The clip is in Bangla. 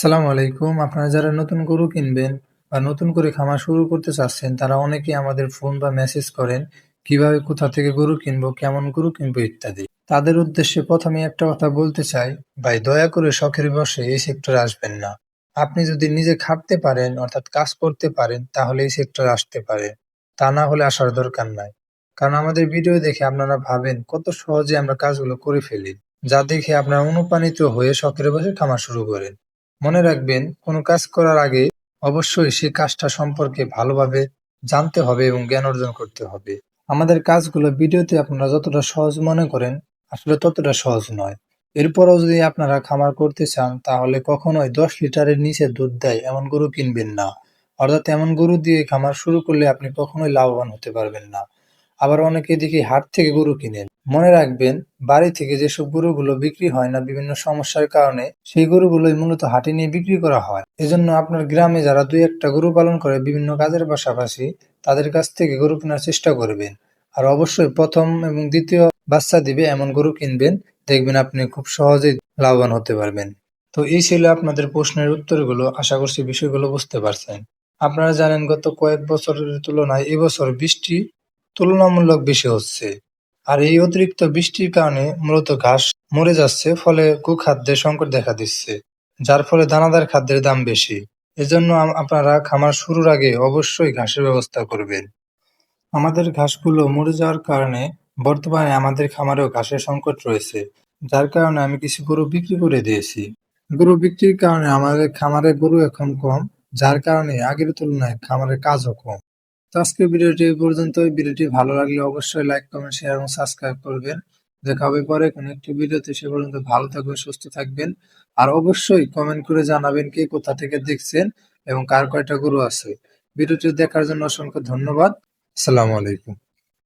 আসসালামু আলাইকুম। আপনারা যারা নতুন গরু কিনবেন বা নতুন করে খামার শুরু করতে চাচ্ছেন, তারা অনেকেই আমাদের ফোন বা মেসেজ করেন, কীভাবে, কোথা থেকে গরু কিনবো, কেমন গরু কিনবো ইত্যাদি। তাদের উদ্দেশ্যে প্রথমে একটা কথা বলতে চাই, ভাই দয়া করে শখের বসে এই সেক্টরে আসবেন না। আপনি যদি নিজে খাটতে পারেন, অর্থাৎ কাজ করতে পারেন, তাহলে এই সেক্টরে আসতে পারেন। তা না হলে আসার দরকার নাই। কারণ আমাদের ভিডিও দেখে আপনারা ভাবেন কত সহজে আমরা কাজগুলো করে ফেলি, যা দেখে আপনারা অনুপ্রাণিত হয়ে শখের বসে খামার শুরু করেন। মনে রাখবেন, কোনো কাজ করার আগে অবশ্যই সেই কাজটা সম্পর্কে ভালোভাবে জানতে হবে এবং জ্ঞান অর্জন করতে হবে। আমাদের কাজগুলো ভিডিওতে আপনারা যতটা সহজ মনে করেন, আসলে ততটা সহজ নয়। এরপরও যদি আপনারা খামার করতে চান, তাহলে কখনোই দশ লিটারের নিচে দুধ দেয় এমন গরু কিনবেন না। অর্থাৎ এমন গরু দিয়ে খামার শুরু করলে আপনি কখনোই লাভবান হতে পারবেন না। আবার অনেকে দেখি হাট থেকে গরু কিনেন। মনে রাখবেন, বাড়ি থেকে যেসব গরুগুলো বিক্রি হয় না বিভিন্ন সমস্যার কারণে, সেই গরুগুলোই মূলত হাটে নিয়ে বিক্রি করা হয়। এজন্য আপনার গ্রামে যারা দুই একটা গরু পালন করে বিভিন্ন কাজের পাশাপাশি, তাদের কাছ থেকে গরু কেনার চেষ্টা করবেন। আর অবশ্যই প্রথম এবং দ্বিতীয় বাচ্চা দিবে এমন গরু কিনবেন, দেখবেন আপনি খুব সহজেই লাভবান হতে পারবেন। তো এই ছিল আপনাদের প্রশ্নের উত্তরগুলো। আশা করছি বিষয়গুলো বুঝতে পারছেন। আপনারা জানেন, গত কয়েক বছরের তুলনায় এবছর বৃষ্টি তুলনামূলক বেশি হচ্ছে। আর এই অতিরিক্ত বৃষ্টির কারণে মূলত ঘাস মরে যাচ্ছে, ফলে গোখাদ্যের সংকট দেখা দিচ্ছে, যার ফলে দানাদার খাদ্যের দাম বেশি। এজন্য আপনারা খামার শুরুর আগে অবশ্যই ঘাসের ব্যবস্থা করবেন। আমাদের ঘাসগুলো মরে যাওয়ার কারণে বর্তমানে আমাদের খামারেও ঘাসের সংকট রয়েছে, যার কারণে আমি কিছু গরু বিক্রি করে দিয়েছি। গরু বিক্রির কারণে আমাদের খামারে গরু এখন কম, যার কারণে আগের তুলনায় খামারের কাজও কম। তো আজকের ভিডিওটি এই পর্যন্ত ভিডিওটি ভালো লাগলে অবশ্যই লাইক কমেন্ট শেয়ার এবং সাবস্ক্রাইব করবেন। দেখা হবে পরে কোনো একটি ভিডিওতে। সে পর্যন্ত ভালো থাকবেন, সুস্থ থাকবেন। আর অবশ্যই কমেন্ট করে জানাবেন কে কোথা থেকে দেখছেন এবং কার কয়টা গরু আছে। ভিডিওটি দেখার জন্য অসংখ্য ধন্যবাদ। আসসালামু আলাইকুম।